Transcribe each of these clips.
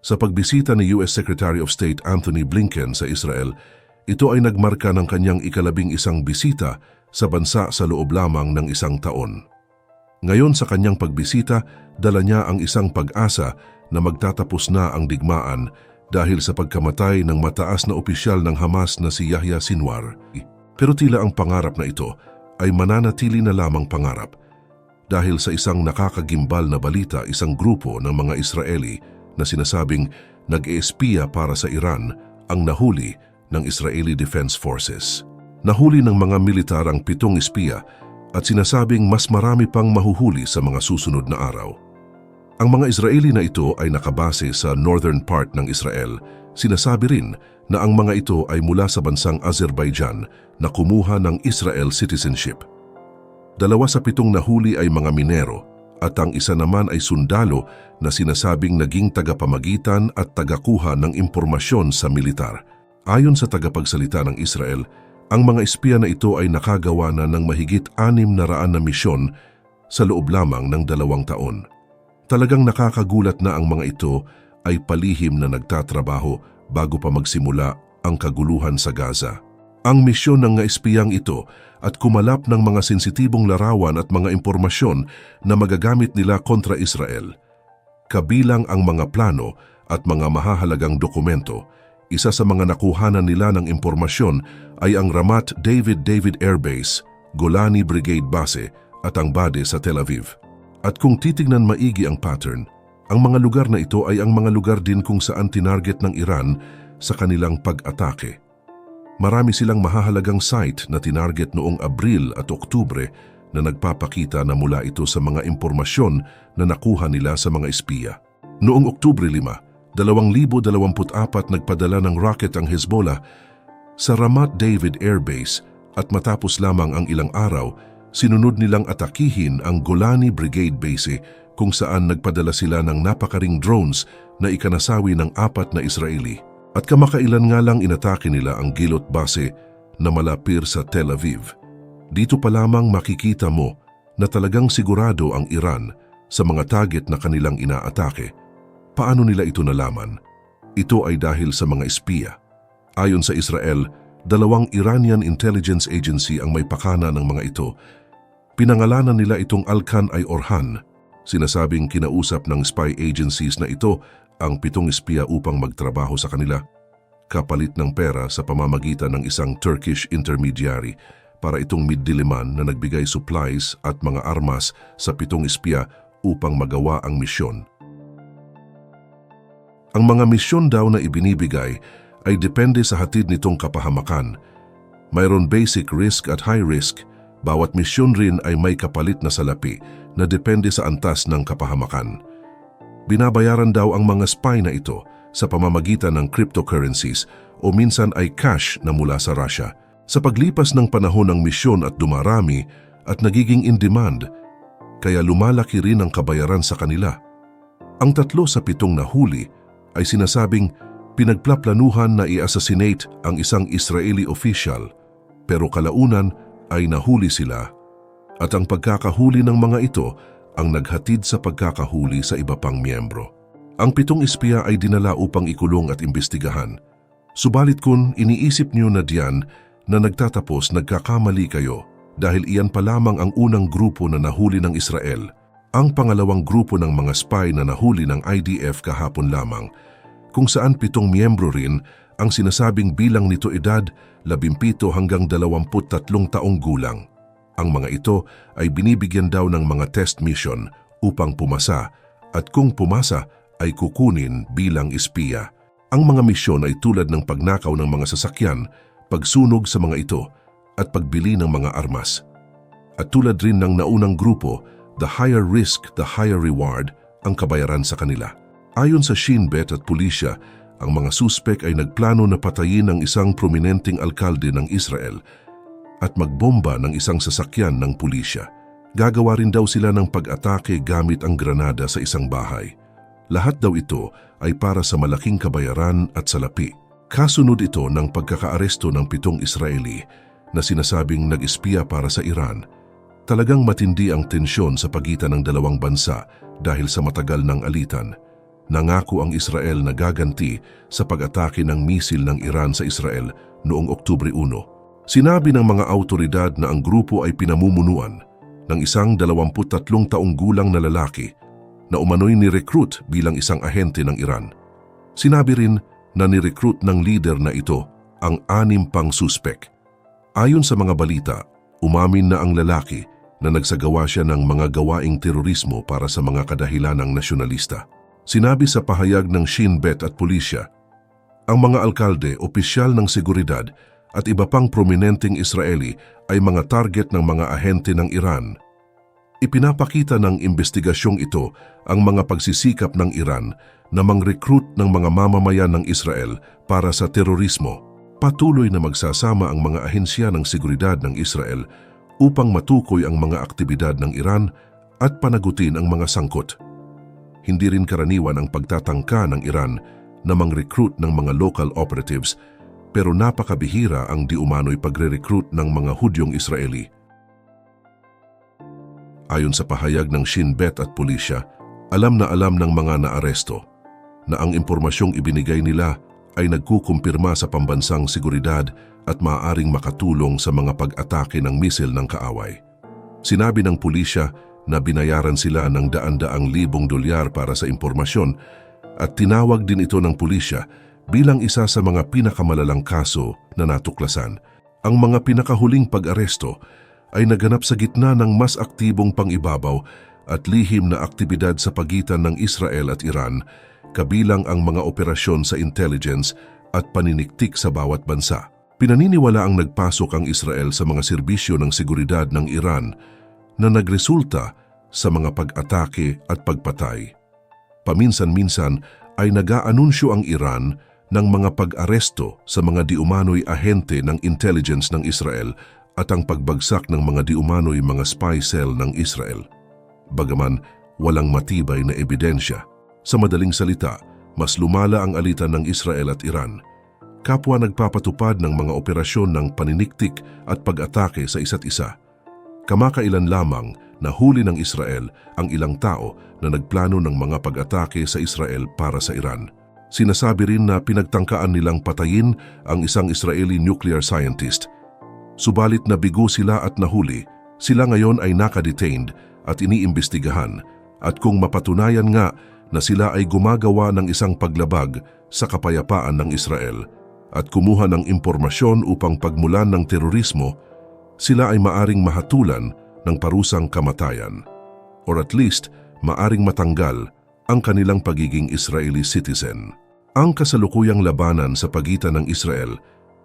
Sa pagbisita ni US Secretary of State Anthony Blinken sa Israel, ito ay nagmarka ng kanyang ikalabing isang bisita sa bansa sa loob lamang ng isang taon. Ngayon sa kanyang pagbisita, dala niya ang isang pag-asa na magtatapos na ang digmaan dahil sa pagkamatay ng mataas na opisyal ng Hamas na si Yahya Sinwar. Pero tila ang pangarap na ito ay mananatili na lamang pangarap dahil sa isang nakakagimbal na balita isang grupo ng mga Israeli na sinasabing nag-eespiya para sa Iran ang nahuli ng Israeli Defense Forces. Nahuli ng mga militar ang pitong espiya at sinasabing mas marami pang mahuhuli sa mga susunod na araw. Ang mga Israeli na ito ay nakabase sa northern part ng Israel. Sinasabi rin na ang mga ito ay mula sa bansang Azerbaijan na kumuha ng Israel citizenship. Dalawa sa pitong nahuli ay mga minero at ang isa naman ay sundalo na sinasabing naging tagapamagitan at tagakuha ng impormasyon sa militar. Ayon sa tagapagsalita ng Israel, ang mga espiya na ito ay nakagawa na ng mahigit anim na raan na misyon sa loob lamang ng dalawang taon. Talagang nakakagulat na ang mga ito ay palihim na nagtatrabaho bago pa magsimula ang kaguluhan sa Gaza. Ang misyon ng mga espiyang ito at kumalap ng mga sensitibong larawan at mga impormasyon na magagamit nila kontra Israel. Kabilang ang mga plano at mga mahahalagang dokumento, isa sa mga nakuhanan nila ng impormasyon ay ang Ramat David David Air Base, Golani Brigade Base at ang Bade sa Tel Aviv. At kung titignan maigi ang pattern, ang mga lugar na ito ay ang mga lugar din kung saan tinarget ng Iran sa kanilang pag-atake. Marami silang mahahalagang site na tinarget noong Abril at Oktubre na nagpapakita na mula ito sa mga impormasyon na nakuha nila sa mga espiya. Noong Oktubre 5, 2024 nagpadala ng rocket ang Hezbollah sa Ramat David Air Base at matapos lamang ang ilang araw, sinunod nilang atakihin ang Golani Brigade Base kung saan nagpadala sila ng napakaring drones na ikanasawi ng apat na Israeli. At kamakailan nga lang inatake nila ang Gilot Base na malapir sa Tel Aviv. Dito pa lamang makikita mo na talagang sigurado ang Iran sa mga target na kanilang inaatake. Paano nila ito nalaman? Ito ay dahil sa mga espiya. Ayon sa Israel, dalawang Iranian intelligence agency ang may pakana ng mga ito. Pinangalanan nila itong Alkan ay Orhan. Sinasabing kinausap ng spy agencies na ito ang pitong espiya upang magtrabaho sa kanila, kapalit ng pera sa pamamagitan ng isang Turkish intermediary para itong middiliman na nagbigay supplies at mga armas sa pitong espiya upang magawa ang misyon. Ang mga misyon daw na ibinibigay ay depende sa hatid nitong kapahamakan. Mayroon basic risk at high risk, bawat misyon rin ay may kapalit na salapi na depende sa antas ng kapahamakan. Binabayaran daw ang mga spy na ito sa pamamagitan ng cryptocurrencies o minsan ay cash na mula sa Russia. Sa paglipas ng panahon ng misyon at dumarami at nagiging in-demand, kaya lumalaki rin ang kabayaran sa kanila. Ang tatlo sa pitong nahuli ay sinasabing pinagplaplanuhan na i-assassinate ang isang Israeli official pero kalaunan ay nahuli sila at ang pagkakahuli ng mga ito ang naghatid sa pagkakahuli sa iba pang miyembro. Ang pitong espiya ay dinala upang ikulong at imbestigahan. Subalit kung iniisip niyo na diyan na nagtatapos nagkakamali kayo dahil iyan pa lamang ang unang grupo na nahuli ng Israel, ang pangalawang grupo ng mga spy na nahuli ng IDF kahapon lamang, kung saan pitong miyembro rin ang sinasabing bilang nito edad 17 hanggang 23 taong gulang. Ang mga ito ay binibigyan daw ng mga test mission upang pumasa at kung pumasa ay kukunin bilang espiya. Ang mga misyon ay tulad ng pagnakaw ng mga sasakyan, pagsunog sa mga ito at pagbili ng mga armas. At tulad rin ng naunang grupo, the higher risk, the higher reward ang kabayaran sa kanila. Ayon sa Shin Bet at pulisya, ang mga suspek ay nagplano na patayin ang isang prominenteng alkalde ng Israel at magbomba ng isang sasakyan ng pulisya. Gagawa rin daw sila ng pag-atake gamit ang granada sa isang bahay. Lahat daw ito ay para sa malaking kabayaran at salapi. Kasunod ito ng pagkakaaresto ng pitong Israeli na sinasabing nag-espiya para sa Iran. Talagang matindi ang tensyon sa pagitan ng dalawang bansa dahil sa matagal ng alitan. nangako ang Israel na gaganti sa pag-atake ng misil ng Iran sa Israel noong Oktubre 1. Sinabi ng mga autoridad na ang grupo ay pinamumunuan ng isang 23 taong gulang na lalaki na umano'y ni-recruit bilang isang ahente ng Iran. Sinabi rin na ni-recruit ng leader na ito ang anim pang suspek. Ayon sa mga balita, umamin na ang lalaki na nagsagawa siya ng mga gawaing terorismo para sa mga kadahilanang nasyonalista. Sinabi sa pahayag ng Shin Bet at pulisya, ang mga alkalde, opisyal ng seguridad at iba pang prominenteng Israeli ay mga target ng mga ahente ng Iran. Ipinapakita ng investigasyong ito ang mga pagsisikap ng Iran na mang-recruit ng mga mamamayan ng Israel para sa terorismo. Patuloy na magsasama ang mga ahensya ng seguridad ng Israel upang matukoy ang mga aktibidad ng Iran at panagutin ang mga sangkot. Hindi rin karaniwan ang pagtatangka ng Iran na mang-recruit ng mga local operatives pero napakabihira ang di umano'y pagre-recruit ng mga Hudyong Israeli. Ayon sa pahayag ng Shin Bet at pulisya, alam na alam ng mga naaresto na ang impormasyong ibinigay nila ay nagkukumpirma sa pambansang seguridad at maaaring makatulong sa mga pag-atake ng misil ng kaaway. Sinabi ng pulisya na binayaran sila ng daan-daang libong dolyar para sa impormasyon at tinawag din ito ng pulisya bilang isa sa mga pinakamalalang kaso na natuklasan. Ang mga pinakahuling pag-aresto ay naganap sa gitna ng mas aktibong pangibabaw at lihim na aktibidad sa pagitan ng Israel at Iran, kabilang ang mga operasyon sa intelligence at paniniktik sa bawat bansa. Pinaniniwala ang nagpasok ang Israel sa mga serbisyo ng seguridad ng Iran na nagresulta sa mga pag-atake at pagpatay. Paminsan-minsan ay nag-aanunsyo ang Iran ng mga pag-aresto sa mga diumano'y ahente ng intelligence ng Israel at ang pagbagsak ng mga diumano'y mga spy cell ng Israel. Bagaman walang matibay na ebidensya, sa madaling salita, mas lumala ang alitan ng Israel at Iran. Kapwa nagpapatupad ng mga operasyon ng paniniktik at pag-atake sa isa't isa. Kamakailan lamang nahuli ng Israel ang ilang tao na nagplano ng mga pag-atake sa Israel para sa Iran. Sinasabi rin na pinagtangkaan nilang patayin ang isang Israeli nuclear scientist. Subalit nabigo sila at nahuli, sila ngayon ay nakadetained at iniimbestigahan. At kung mapatunayan nga na sila ay gumagawa ng isang paglabag sa kapayapaan ng Israel at kumuha ng impormasyon upang pagmulan ng terorismo, sila ay maaring mahatulan ng parusang kamatayan. Or at least maaring matanggal ang kanilang pagiging Israeli citizen. Ang kasalukuyang labanan sa pagitan ng Israel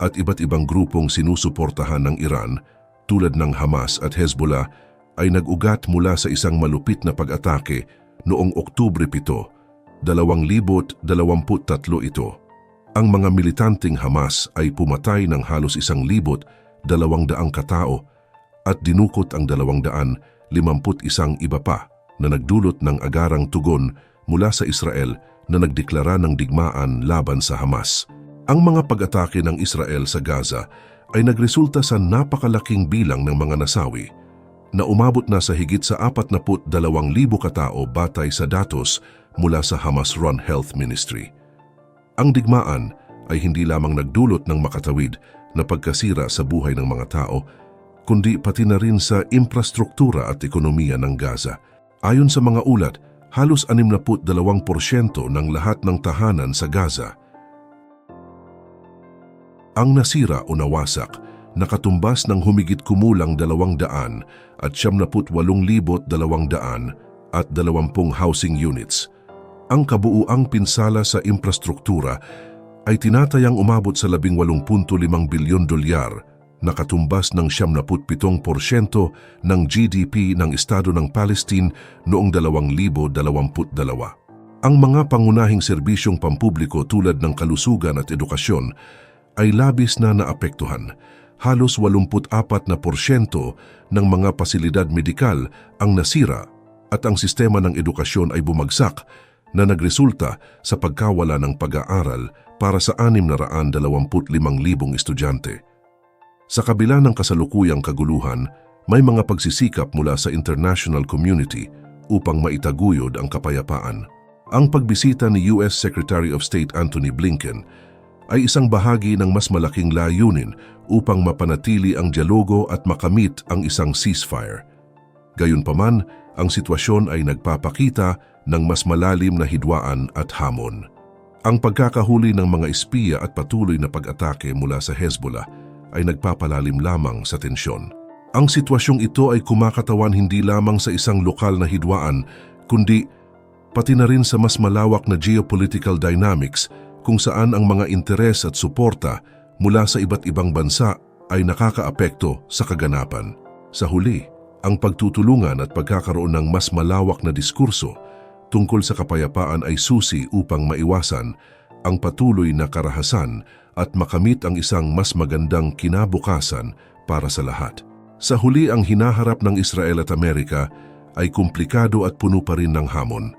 at iba't ibang grupong sinusuportahan ng Iran tulad ng Hamas at Hezbollah ay nag-ugat mula sa isang malupit na pag-atake noong Oktubre 7, 2023 ito. Ang mga militanteng Hamas ay pumatay ng halos isang libot, dalawang daang katao at dinukot ang dalawang daan, limamput isang iba pa na nagdulot ng agarang tugon mula sa Israel na nagdeklara ng digmaan laban sa Hamas. Ang mga pag-atake ng Israel sa Gaza ay nagresulta sa napakalaking bilang ng mga nasawi na umabot na sa higit sa 42,000 katao batay sa datos mula sa Hamas-run Health Ministry. Ang digmaan ay hindi lamang nagdulot ng makatawid na pagkasira sa buhay ng mga tao, kundi pati na rin sa infrastruktura at ekonomiya ng Gaza. Ayon sa mga ulat, halos 62% ng lahat ng tahanan sa Gaza ang nasira o nawasak, nakatumbas ng humigit kumulang 200 at 78,200 at 20 housing units. Ang kabuuang pinsala sa infrastruktura ay tinatayang umabot sa 18.5 bilyon dolyar na katumbas ng 77% ng GDP ng Estado ng Palestine noong 2022. Ang mga pangunahing serbisyong pampubliko tulad ng kalusugan at edukasyon ay labis na naapektuhan. Halos 84 na porsyento ng mga pasilidad medikal ang nasira at ang sistema ng edukasyon ay bumagsak na nagresulta sa pagkawala ng pag-aaral para sa 625,000 estudyante. Sa kabila ng kasalukuyang kaguluhan, may mga pagsisikap mula sa international community upang maitaguyod ang kapayapaan. Ang pagbisita ni US Secretary of State Anthony Blinken ay isang bahagi ng mas malaking layunin upang mapanatili ang dialogo at makamit ang isang ceasefire. Gayunpaman, ang sitwasyon ay nagpapakita ng mas malalim na hidwaan at hamon. Ang pagkakahuli ng mga espiya at patuloy na pag-atake mula sa Hezbollah ay nagpapalalim lamang sa tensyon. Ang sitwasyong ito ay kumakatawan hindi lamang sa isang lokal na hidwaan, kundi pati na rin sa mas malawak na geopolitical dynamics kung saan ang mga interes at suporta mula sa iba't ibang bansa ay nakakaapekto sa kaganapan. Sa huli, ang pagtutulungan at pagkakaroon ng mas malawak na diskurso tungkol sa kapayapaan ay susi upang maiwasan ang patuloy na karahasan at makamit ang isang mas magandang kinabukasan para sa lahat. Sa huli ang hinaharap ng Israel at Amerika ay komplikado at puno pa rin ng hamon.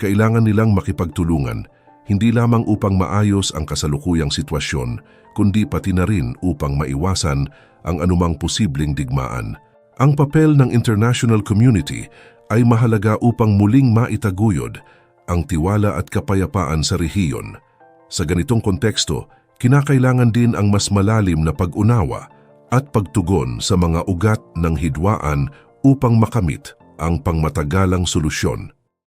Kailangan nilang makipagtulungan hindi lamang upang maayos ang kasalukuyang sitwasyon, kundi pati na rin upang maiwasan ang anumang posibleng digmaan. Ang papel ng international community ay mahalaga upang muling maitaguyod ang tiwala at kapayapaan sa rehiyon. Sa ganitong konteksto, kinakailangan din ang mas malalim na pag-unawa at pagtugon sa mga ugat ng hidwaan upang makamit ang pangmatagalang solusyon.